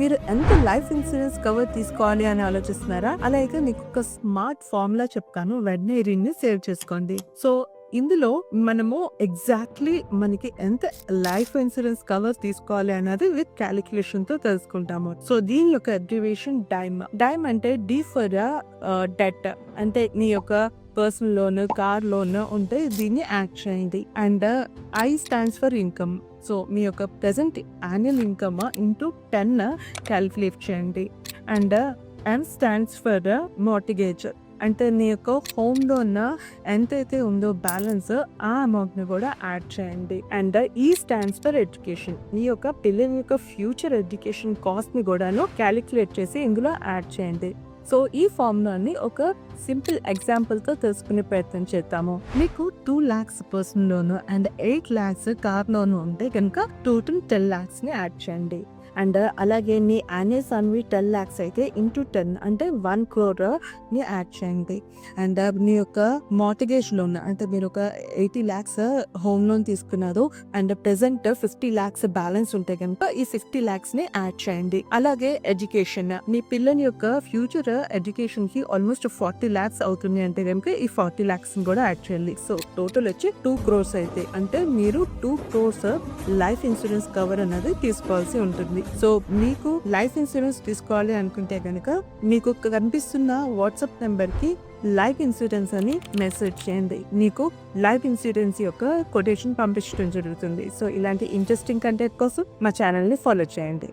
మీరు ఎంత life insurance cover తీసుకోవాలి అని ఆలోచిస్తున్నారా? అలాగే మీకు ఒక స్మార్ట్ ఫార్ములా చెప్తాను. వెంటనే దీన్ని సేవ్ చేసుకోండి. సో ఇందులో మనము ఎగ్జాక్ట్లీ మనకి ఎంత లైఫ్ ఇన్సూరెన్స్ కవర్ తీసుకోవాలి అన్నది విత్ క్యాలిక్యులేషన్తో తెలుసుకుంటాము. సో దీని యొక్క అబ్రివేషన్ డైమ్ డైమ్ అంటే డి ఫర్ డెట్ అంటే నీ యొక్క పర్సనల్ లోన్ కార్ లోన్ ఉంటే దీన్ని యాడ్ చేయండి. And I stands for income so మీ యొక్క present annual income into ten calculate చేయండి. And M stands for mortgage అంటే నీ యొక్క హోమ్ లోన్ ఎంతైతే ఉందో బ్యాలెన్స్ ఆ అమౌంట్ని కూడా యాడ్ చేయండి. అండ్ ఈ స్టాండ్స్ ఫర్ ఎడ్యుకేషన్ నీ యొక్క పిల్లల యొక్క ఫ్యూచర్ ఎడ్యుకేషన్ కాస్ట్ని కూడాను క్యాలిక్యులేట్ చేసి ఇందులో యాడ్ చేయండి. సో ఈ ఫార్ములాని ఒక సింపుల్ ఎగ్జాంపుల్తో తెలుసుకునే ప్రయత్నం చేద్దాము. మీకు two lakhs personal loan and eight lakhs car loan ఉంటే కనుక టోటల్ టెన్ ల్యాక్స్ని యాడ్ చేయండి. అండ్ అలాగే నీ యాన్యువల్ సన్వి టెన్ ల్యాక్స్ అయితే ఇంటూ టెన్ అంటే వన్ క్రోర్ని యాడ్ చేయండి. అండ్ మీ యొక్క మార్టిగేజ్ లోన్ అంటే మీరు ఒక ఎయిటీ ల్యాక్స్ హోమ్ లోన్ తీసుకున్నారు and present fifty lakhs balance ఉంటే కనుక ఈ ఫిఫ్టీ ల్యాక్స్ని యాడ్ చేయండి. అలాగే ఎడ్యుకేషన్ మీ పిల్లని యొక్క ఫ్యూచర్ ఎడ్యుకేషన్కి ఆల్మోస్ట్ ఫార్టీ ల్యాక్స్ అవుతుంది అంటే కనుక ఈ ఫార్టీ ల్యాక్స్ కూడా యాడ్ చేయాలి సో టోటల్ వచ్చి టూ క్రోర్స్ అయితే అంటే మీరు two crores life insurance cover అనేది తీసుకోవాల్సి ఉంటుంది. సో మీకు లైఫ్ ఇన్సూరెన్స్ తీసుకోవాలి అనుకుంటే కనుక మీకు కనిపిస్తున్న వాట్సాప్ నెంబర్కి లైఫ్ ఇన్సూరెన్స్ అని మెసేజ్ చేయండి. మీకు లైఫ్ ఇన్సూరెన్స్ యొక్క కొటేషన్ పంపించడం జరుగుతుంది. సో ఇలాంటి ఇంట్రెస్టింగ్ కంటెంట్ కోసం మా ఛానల్ని ఫాలో చేయండి.